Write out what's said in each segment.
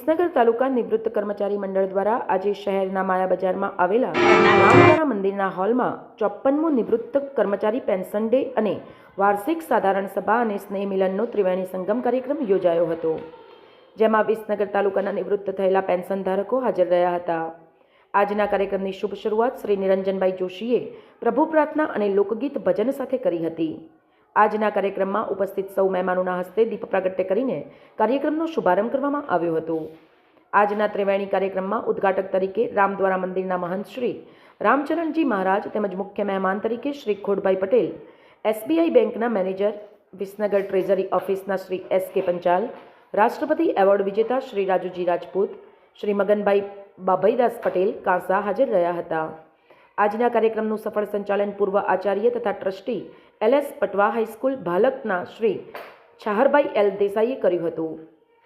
વિસનગર તાલુકા નિવૃત્ત કર્મચારી મંડળ દ્વારા આજે શહેરના માયા બજારમાં આવેલા રામતારા મંદિરના હોલમાં ચોપ્પનમો નિવૃત્ત કર્મચારી પેન્શન ડે અને વાર્ષિક સાધારણ સભા અને સ્નેહ મિલનનો ત્રિવેણી સંગમ કાર્યક્રમ યોજાયો હતો, જેમાં વિસનગર તાલુકાના નિવૃત્ત થયેલા પેન્શન ધારકો હાજર રહ્યા હતા. આજના કાર્યક્રમની શુભ શરૂઆત શ્રી નિરંજનભાઈ જોશીએ પ્રભુ પ્રાર્થના અને લોકગીત ભજન સાથે કરી હતી. આજના કાર્યક્રમમાં ઉપસ્થિત સૌ મહેમાનોના હસ્તે દીપ પ્રાગટ્ય કરીને કાર્યક્રમનો શુભારંભ કરવામાં આવ્યો હતો. આજના ત્રિવેણી કાર્યક્રમમાં ઉદ્ઘાટક તરીકે રામદ્વારા મંદિરના મહંત શ્રી રામચરણજી મહારાજ તેમજ મુખ્ય મહેમાન તરીકે શ્રી ખોડભાઈ પટેલ, એસબીઆઈ બેંકના મેનેજર, વિસનગર ટ્રેઝરી ઓફિસના શ્રી એસ કે પંચાલ, રાષ્ટ્રપતિ એવોર્ડ વિજેતા શ્રી રાજુજી રાજપૂત, શ્રી મગનભાઈ બાભઈદાસ પટેલ કાંસા હાજર રહ્યા હતા. આજના કાર્યક્રમનું સફળ સંચાલન પૂર્વ આચાર્ય તથા trustee L S Patwa high school ભાલકના Shri Chhaharbhai L દેસાઈએ કર્યું હતું.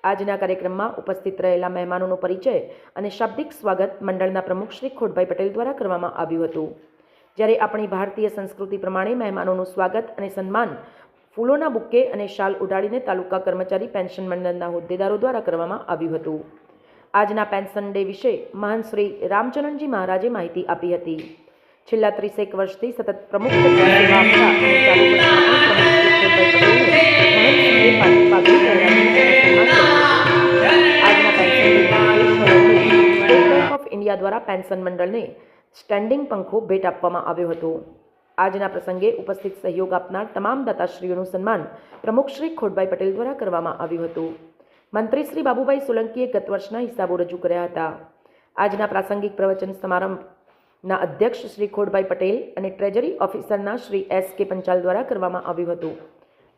આજના કાર્યક્રમમાં ઉપસ્થિત રહેલા મહેમાનોનો પરિચય અને શાબ્દિક સ્વાગત મંડળના પ્રમુખ શ્રી ખોડભાઈ પટેલ દ્વારા કરવામાં આવ્યું હતું. જ્યારે આપણી ભારતીય સંસ્કૃતિ પ્રમાણે મહેમાનોનું સ્વાગત અને સન્માન ફૂલોના બુકે અને શાલ ઉડાડીને તાલુકા કર્મચારી પેન્શન મંડળના હોદ્દેદારો દ્વારા કરવામાં આવ્યું હતું. આજના પેન્શન ડે વિશે મહાન શ્રી રામચરણજી મહારાજે માહિતી આપી હતી. છેલ્લા ત્રીસેક વર્ષથી સતત પ્રમુખ સેવા ઓફ ઇન્ડિયા દ્વારા પેન્શન મંડળને સ્ટેન્ડિંગ પંખો ભેટ આપવામાં આવ્યો હતો. આજના પ્રસંગે ઉપસ્થિત સહયોગ આપનાર તમામ દાતાશ્રીઓનું સન્માન પ્રમુખ શ્રી ખોડભાઈ પટેલ દ્વારા કરવામાં આવ્યું હતું. મંત્રી શ્રી બાબુભાઈ સોલંકીએ ગત વર્ષના હિસાબો રજૂ કર્યા હતા. આજના પ્રાસંગિક પ્રવચન સમારંભના અધ્યક્ષ શ્રી ખોડભાઈ પટેલ અને ટ્રેજરી ઓફિસરના શ્રી એસ કે પંચાલ દ્વારા કરવામાં આવ્યું હતું.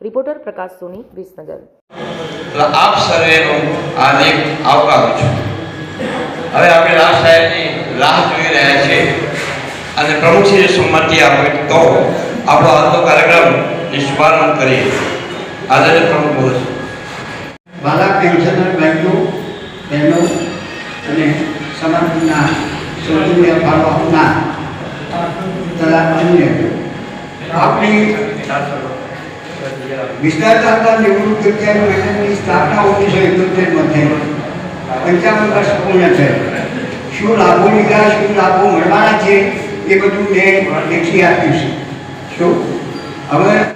રિપોર્ટર પ્રકાશ સોની વિસનગર. આપ સર્વેનો હાર્દિક આવકારું છું હવે આપણે રાજ સાહેબની રાહ જોઈ રહ્યા છીએ અને પ્રમુખશ્રી સંમતિ આપે તો આપણો આજનો કાર્યક્રમ નિષ્પાદન કરીએ. આદરણીય પ્રમુખ બોલો વાલા પેન્શનર સૌને ફાળો આપનાર તથા અન્ય આપણી વિસ્તાર તાલુકા નિવૃત્ત કર્મચારી મંડળની સ્થાપના ઓગણીસો એકોતેરમાં થઈ પંચાવન વર્ષ પૂર્ણ થયા શું લાભો લીધા શું લાભો મળવાના છે એ બધું મેં લેખી આપ્યું છે શું હવે